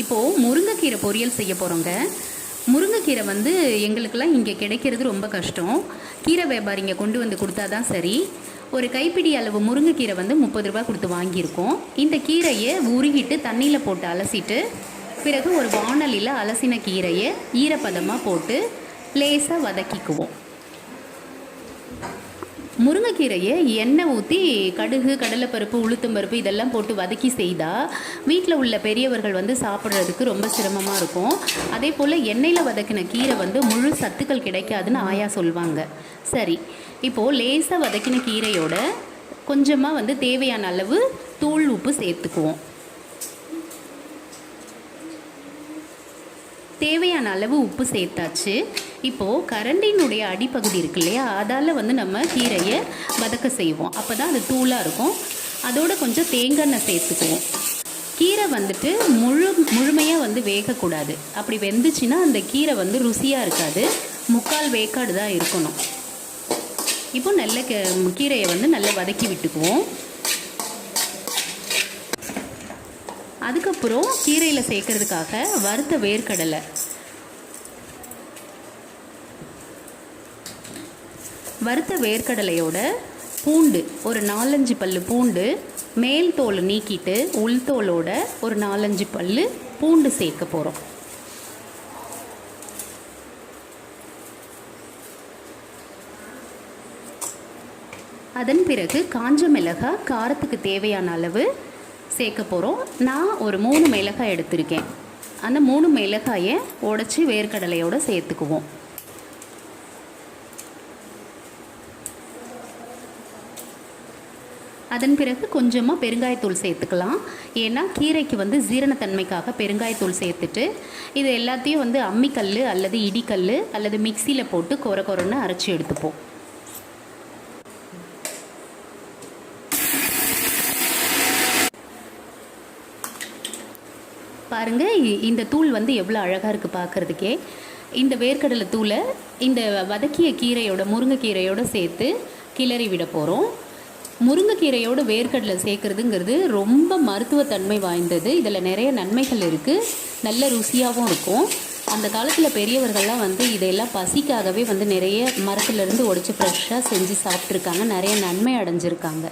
இப்போது முருங்கைக்கீரை பொரியல் செய்ய போகிறோங்க முருங்கைக்கீரை வந்து எங்களுக்கெல்லாம் இங்கே கிடைக்கிறது ரொம்ப கஷ்டம். கீரை வியாபாரிங்க கொண்டு வந்து கொடுத்தா தான் சரி. ஒரு கைப்பிடி அளவு முருங்கைக்கீரை வந்து முப்பது ரூபா கொடுத்து வாங்கியிருக்கோம். இந்த கீரையை உருகிட்டு தண்ணியில் போட்டு அலசிட்டு பிறகு ஒரு வாணலியில் அலசின கீரையை ஈரப்பதமாக போட்டு லேசாக வதக்கிக்குவோம். முருங்கைக்கீரையை எண்ணெய் ஊற்றி கடுகு கடலைப்பருப்பு உளுத்தம்பருப்பு இதெல்லாம் போட்டு வதக்கி செய்தால் வீட்டில் உள்ள பெரியவர்கள் வந்து சாப்பிட்றதுக்கு ரொம்ப சிரமமாக இருக்கும். அதே போல் எண்ணெயில் வதக்கின கீரை வந்து முழு சத்துக்கள் கிடைக்காதுன்னு ஆயா சொல்லுவாங்க சரி இப்போது லேசாக வதக்கின கீரையோட கொஞ்சமாக வந்து தேவையான அளவு தூள் உப்பு சேர்த்துக்குவோம். தேவையான அளவு உப்பு சேர்த்தாச்சு. இப்போது கரண்டினுடைய அடிப்பகுதி இருக்கு இல்லையா? அதால் வந்து நம்ம கீரையை வதக்க செய்வோம். அப்போ தான் அது தூளாக இருக்கும். அதோட கொஞ்சம் தேங்காய் சேர்த்துக்குவோம். கீரை வந்துட்டு முழு முழுமையாக வந்து வேகக்கூடாது. அப்படி வெந்துச்சுன்னா அந்த கீரை வந்து ருசியாக இருக்காது. முக்கால் வேக்காடு தான் இருக்கணும். இப்போ நல்ல கீ- கீரையை வந்து நல்லா வதக்கி விட்டுக்குவோம். அதுக்கப்புறம் கீரையில் சேர்க்கறதுக்காக வறுத்த வேர்க்கடலை வறுத்த வேர்க்கடலையோட பூண்டு ஒரு நாலஞ்சு பல்லு பூண்டு மேல் தோல் நீக்கிட்டு உள் தோலோட ஒரு நாலஞ்சு பல்லு பூண்டு சேர்க்க போகிறோம் அதன் பிறகு காஞ்ச மிளகாய் காரத்துக்கு தேவையான அளவு சேர்க்க போகிறோம் நான் ஒரு மூணு மிளகாய் எடுத்திருக்கேன். அந்த மூணு மிளகாயை உடச்சி வேர்க்கடலையோடு சேர்த்துக்குவோம். அதன் பிறகு கொஞ்சமாக பெருங்காயத்தூள் சேர்த்துக்கலாம். ஏன்னா கீரைக்கு வந்து ஜீரணத்தன்மைக்காக பெருங்காயத்தூள் சேர்த்துட்டு இது எல்லாத்தையும் வந்து அம்மிக்கல் அல்லது இடிக்கல் அல்லது மிக்சியில் போட்டு கொர கொரன்னு அரைச்சி எடுத்துப்போம். பாருங்க இ- இந்த தூள் வந்து எவ்வளோ அழகாக இருக்குது பார்க்குறதுக்கே இந்த வேர்க்கடலை தூளை இந்த வதக்கிய கீரையோட முருங்கைக்கீரையோடு சேர்த்து கிளறி விட போகிறோம் முருங்கைக்கீரையோட வேர்க்கடலை சேர்க்குறதுங்கிறது ரொம்ப மருத்துவத்தன்மை வாய்ந்தது. இதில் நிறைய நன்மைகள் இருக்குது நல்ல ருசியாகவும் இருக்கும். அந்த காலத்தில் பெரியவர்கள்லாம் வந்து இதையெல்லாம் பசிக்காகவே வந்து நிறைய மரத்துலேருந்து உடச்சி ஃப்ரெஷ்ஷாக செஞ்சு சாப்பிட்ருக்காங்க நிறைய நன்மை அடைஞ்சிருக்காங்க.